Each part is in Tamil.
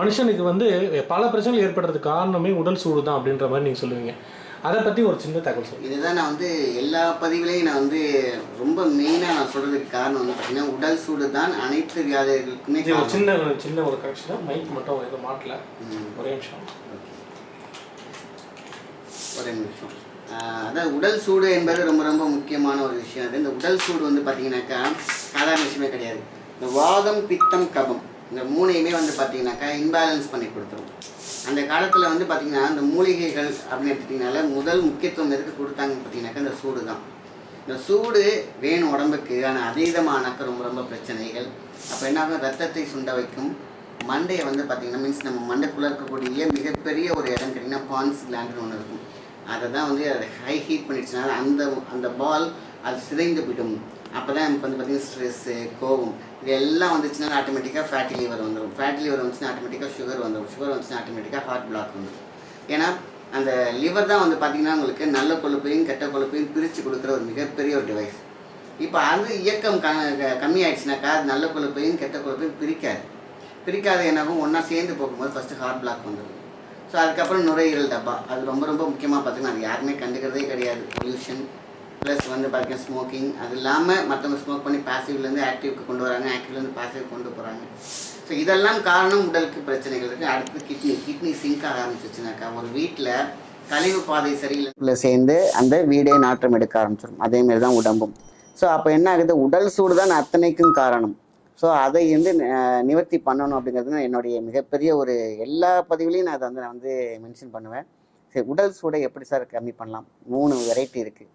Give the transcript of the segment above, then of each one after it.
மனுஷனுக்கு வந்து பல பிரச்சனைகள் ஏற்படுறதுக்கு காரணமே உடல் சூடு தான் அப்படின்ற மாதிரி நீங்கள் சொல்லுவீங்க. அதை பற்றி ஒரு சின்ன தகவல் சொல்லுங்கள் இதுதான் நான் வந்து எல்லா பதிவுலையும் நான் வந்து ரொம்ப மெயினாக நான் சொல்கிறதுக்கு காரணம் வந்து பார்த்தீங்கன்னா உடல் சூடு தான் அனைத்து வியாதிகளுக்குமே ஒரு. சின்ன சின்ன ஒரு கரெக்ஷன் மைக் மட்டும் எதுவும் மாட்டல. ஒரே நிமிஷம். ஒரே நிமிஷம். அதாவது உடல் சூடு என்பது ரொம்ப ரொம்ப முக்கியமான ஒரு விஷயம். அது இந்த உடல் சூடு வந்து பார்த்தீங்கன்னாக்கா சாதாரண விஷயமே கிடையாது. இந்த வாதம் பித்தம் கபம். இந்த மூணையுமே வந்து பார்த்தீங்கன்னாக்கா இன்பேலன்ஸ் பண்ணி கொடுத்துரும். அந்த காலத்தில் வந்து பார்த்தீங்கன்னா இந்த மூலிகைகள் அப்படின்னு எடுத்துட்டிங்கனால முதல் முக்கியத்துவம் எதுக்கு கொடுத்தாங்கன்னு பார்த்தீங்கன்னாக்கா இந்த சூடு தான் இந்த சூடு வேணும் உடம்புக்கு. ஆனால் அதீதமானாக்க ரொம்ப ரொம்ப பிரச்சனைகள். அப்போ என்ன ஆகும் ரத்தத்தை சுண்ட வைக்கும். மண்டையை வந்து பார்த்தீங்கன்னா மீன்ஸ் நம்ம மண்டைக்குள்ளே இருக்கக்கூடிய மிகப்பெரிய ஒரு இடம் கேட்டிங்கன்னா பான்ஸ் கிளாண்டுன்னு ஒன்று இருக்கும். அதை தான் வந்து அதை ஹை ஹீட் பண்ணிடுச்சுனால அந்த அந்த பால் அது சிதைந்து விடும் அப்போ தான் நமக்கு வந்து பார்த்திங்கன்னா ஸ்ட்ரெஸ்ஸு கோவம் இது எல்லாம் வந்துச்சுன்னா ஆட்டோமேட்டிக்காக ஃபேட்டி லிவர் வந்துடும் ஃபேட்டி லிவர் வந்துச்சுன்னா ஆட்டோமேட்டிக்காக சுகர் வந்துடும் சுகர் வந்துச்சுன்னா ஆட்டோமேட்டிக்காக ஹார்ட் பிளாக் வந்துடும் ஏன்னா அந்த லிவர் தான் வந்து பார்த்திங்கன்னா உங்களுக்கு நல்ல கொழுப்பையும் கெட்ட கொழுப்பையும் பிரித்து கொடுக்குற ஒரு மிகப்பெரிய ஒரு டிவைஸ் இப்போ அது இயக்கம் க க- கம்மியாயிடுச்சுனாக்கா அது நல்ல கொழுப்பையும் கெட்ட கொழுப்பையும் பிரிக்காது. பிரிக்காத என்னாகும்? ஒன்றா சேர்ந்து போகும்போது ஃபஸ்ட்டு ஹார்ட் பிளாக் வந்துடும் ஸோ அதுக்கப்புறம் நுரையீரல் டப்பா. அது ரொம்ப ரொம்ப முக்கியமாக பார்த்தீங்கன்னா அது யாருமே கண்டுக்கிறதே கிடையாது. பொல்யூஷன் ப்ளஸ் வந்து பார்த்தீங்கன்னா ஸ்மோக்கிங் அது இல்லாமல் மற்றவங்க ஸ்மோக் பண்ணி பாசிவ்லேருந்து ஆக்டிவ்க்கு கொண்டு வராங்க. ஆக்டிவ்லேருந்து பேசிவ் கொண்டு போகிறாங்க ஸோ இதெல்லாம் காரணம் உடலுக்கு பிரச்சனைகள் இருக்குது அடுத்து கிட்னி கிட்னி சிங்க் ஆக ஆரம்பிச்சிச்சுனாக்கா ஒரு வீட்டில் கழிவு பாதை சரியில்லை சேர்ந்து அந்த வீடே நாற்றம் எடுக்க ஆரம்பிச்சிடும் அதேமாரி தான் உடம்பும். ஸோ அப்போ என்ன ஆகுது? உடல் சூடு தான் அத்தனைக்கும் காரணம். ஸோ அதை வந்து நிவர்த்தி பண்ணணும் அப்படிங்கிறது என்னுடைய மிகப்பெரிய ஒரு எல்லா பதிவுலையும் நான் அதை வந்து நான் வந்து மென்ஷன் பண்ணுவேன். சரி உடல் சூடை எப்படி சார் கம்மி பண்ணலாம்? மூணு வெரைட்டி இருக்குது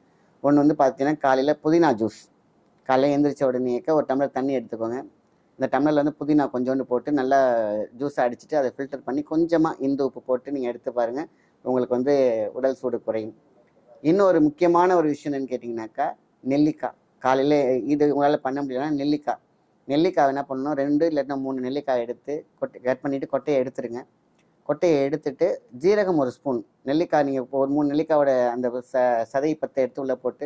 ஒன்று வந்து பார்த்தீங்கன்னா காலையில் புதினா ஜூஸ் காலையில் எந்திரிச்ச உடனேக்க ஒரு டம்ளர் தண்ணி எடுத்துக்கோங்க. இந்த டம்ளரில் வந்து புதினா கொஞ்சோண்டு போட்டு நல்லா ஜூஸை அடிச்சுட்டு அதை ஃபில்டர் பண்ணி கொஞ்சமாக இந்து உப்பு போட்டு நீங்கள் எடுத்து பாருங்கள் உங்களுக்கு வந்து உடல் சூடு குறையும். இன்னொரு முக்கியமான ஒரு விஷயம் என்னன்னு கேட்டிங்கனாக்கா நெல்லிக்காய். காலையில் இது உங்களால் பண்ண முடியலன்னா நெல்லிக்காய். நெல்லிக்காய் என்ன பண்ணணும்? ரெண்டு இல்லைன்னா மூணு நெல்லிக்காய் எடுத்து கொட்டை கட் பண்ணிவிட்டு கொட்டையை எடுத்துருங்க. கொட்டையை எடுத்துட்டு ஜீரகம் ஒரு ஸ்பூன் நெல்லிக்காய் நீங்கள் இப்போ ஒரு மூணு நெல்லிக்காயோட அந்த ச சதை பத்தை எடுத்து உள்ளே போட்டு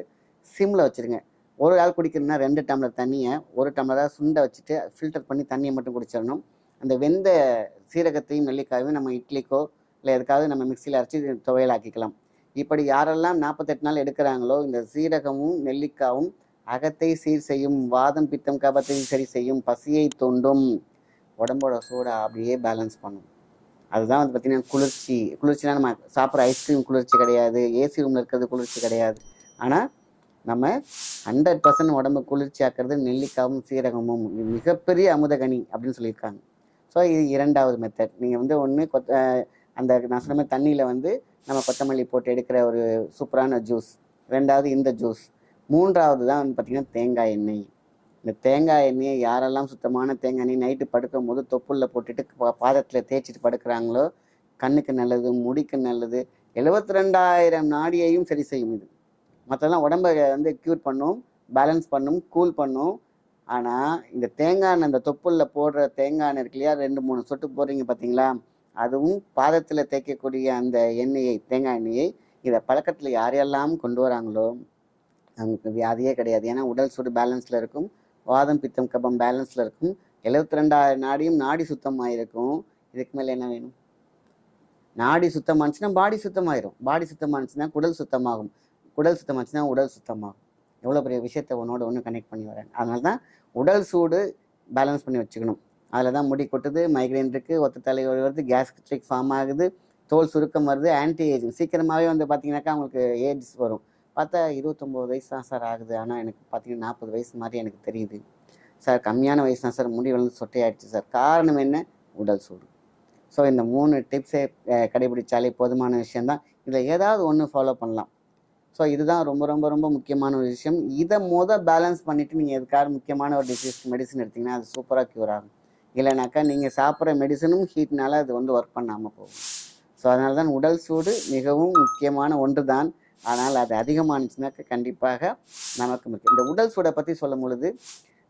சிம்மில் வச்சுருங்க. ஒரு ஆள் குடிக்கணும்னா ரெண்டு டம்ளர் தண்ணியை ஒரு டம்ளராக சுண்டை வச்சுட்டு ஃபில்டர் பண்ணி தண்ணியை மட்டும் குடிச்சிடணும். அந்த வெந்த சீரகத்தையும் நெல்லிக்காயும் நம்ம இட்லிக்கோ இல்லை எதுக்காவது நம்ம மிக்சியில் அரைச்சி துவையலாக்கிக்கலாம். இப்படி யாரெல்லாம் நாற்பத்தெட்டு நாள் எடுக்கிறாங்களோ இந்த சீரகமும் நெல்லிக்காவும் அகத்தை சீர் செய்யும் வாதம் பித்தம் கபத்தை சரி செய்யும் பசியை தூண்டும். உடம்போட சூடாக அப்படியே பேலன்ஸ் பண்ணும். அதுதான் வந்து பார்த்தீங்கன்னா குளிர்ச்சி. குளிர்ச்சினா நம்ம சாப்பிட்ற ஐஸ்கிரீம் குளிர்ச்சி கிடையாது. ஏசி ரூமில் இருக்கிறது குளிர்ச்சி கிடையாது. ஆனால் நம்ம ஹண்ட்ரட் பர்சன்ட் உடம்பு குளிர்ச்சி ஆக்கிறது நெல்லிக்காவும் சீரகமும் மிகப்பெரிய அமுதகனி அப்படின்னு சொல்லியிருக்காங்க. ஸோ இது இரண்டாவது மெத்தட் நீங்கள் வந்து ஒன்று கொத்த அந்த நான் சொன்ன மாதிரி தண்ணியில் வந்து நம்ம கொத்தமல்லி போட்டு எடுக்கிற ஒரு சூப்பரான ஜூஸ் ரெண்டாவது இந்த ஜூஸ் மூன்றாவது தான் வந்து பார்த்திங்கன்னா தேங்காய் எண்ணெய். இந்த தேங்காய் எண்ணெயை யாரெல்லாம் சுத்தமான தேங்காய் எண்ணெய் நைட்டு படுக்கும் போது தொப்புளில் போட்டுட்டு பா- பாதத்தில் தேய்ச்சிட்டு படுக்கிறாங்களோ கண்ணுக்கு நல்லது முடிக்கு நல்லது எழுபத்தி ரெண்டாயிரம் நாடியையும் சரி செய்யும் இது. மற்றெல்லாம் உடம்பை வந்து க்யூர் பண்ணும் பேலன்ஸ் பண்ணும் கூல் பண்ணும். ஆனால் இந்த தேங்காய் எண்ணெய் அந்த தொப்புள்ள போடுற தேங்காய் எண்ணெய் இருக்கு இல்லையா ரெண்டு மூணு சொட்டு போடுறீங்க பார்த்தீங்களா அதுவும் பாதத்தில் தேய்க்கக்கூடிய அந்த எண்ணெயை தேங்காய் எண்ணெயை இதை பழக்கத்தில் யாரெல்லாம் கொண்டு வராங்களோ அவங்களுக்கு வியாதியே கிடையாது. ஏன்னா உடல் சூடு பேலன்ஸில் இருக்கும். வாதம் பித்தம் கபம் பேலன்ஸில் இருக்கும். எழுபத்தி ரெண்டாயிரம் நாடியும் நாடி சுத்தமாக இருக்கும் இதுக்கு மேலே என்ன வேணும்? நாடி சுத்தமானுச்சுன்னா பாடி சுத்தமாயிரும். பாடி சுத்தமானுச்சுன்னா குடல் சுத்தமாகும். குடல் சுத்தமாச்சுன்னா உடல் சுத்தமாகும். எவ்வளோ பெரிய விஷயத்தை உன்னோட ஒன்று கனெக்ட் பண்ணி வரேன். அதனால தான் உடல் சூடு பேலன்ஸ் பண்ணி வச்சுக்கணும். அதில் தான் முடி கொட்டுது மைக்ரைன் இருக்குது ஒத்த தலை வருது கேஸ்ட்ரிக் ஃபார்ம் ஆகுது தோல் சுருக்கம் வருது ஆன்டி ஏஜிங் சீக்கிரமாகவே வந்து பார்த்தீங்கன்னாக்கா அவங்களுக்கு ஏஜ் வரும். பார்த்தா இருபத்தொம்போது வயசு தான் சார் ஆகுது. ஆனால் எனக்கு பார்த்தீங்கன்னா நாற்பது வயசு மாதிரி எனக்கு தெரியுது. சார் கம்மியான வயசு தான் சார். முடி வளர்ந்து சொட்டையாயிடுச்சு சார். காரணம் என்ன? உடல் சூடு. ஸோ இந்த மூணு டிப்ஸை கடைபிடிச்சாலே போதுமான விஷயந்தான் இதில் ஏதாவது ஒன்று ஃபாலோ பண்ணலாம். ஸோ இதுதான் ரொம்ப ரொம்ப ரொம்ப முக்கியமான ஒரு விஷயம். இதை மொதல் பேலன்ஸ் பண்ணிவிட்டு நீங்கள் எதுக்காக முக்கியமான ஒரு டிசீஸ்க்கு மெடிசன் எடுத்தீங்கன்னா அது சூப்பராக க்யூர் ஆகும். இல்லைனாக்கா நீங்கள் சாப்பிட்ற மெடிசனும் ஹீட்னால அது வந்து ஒர்க் பண்ணாமல் போகும். ஸோ அதனால தான் உடல் சூடு மிகவும் முக்கியமான ஒன்று தான் ஆனால் அது அதிகமானுச்சுனாக்க கண்டிப்பாக நமக்கு முக்கியம். இந்த உடல் சூடை பற்றி சொல்லும் பொழுது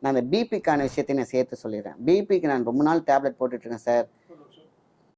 நான் இந்த பிபிக்கான விஷயத்தை நான் சேர்த்து சொல்லிடுறேன். பிபிக்கு நான் ரொம்ப நாள் டேப்லெட் போட்டுட்ருக்கேன் சார்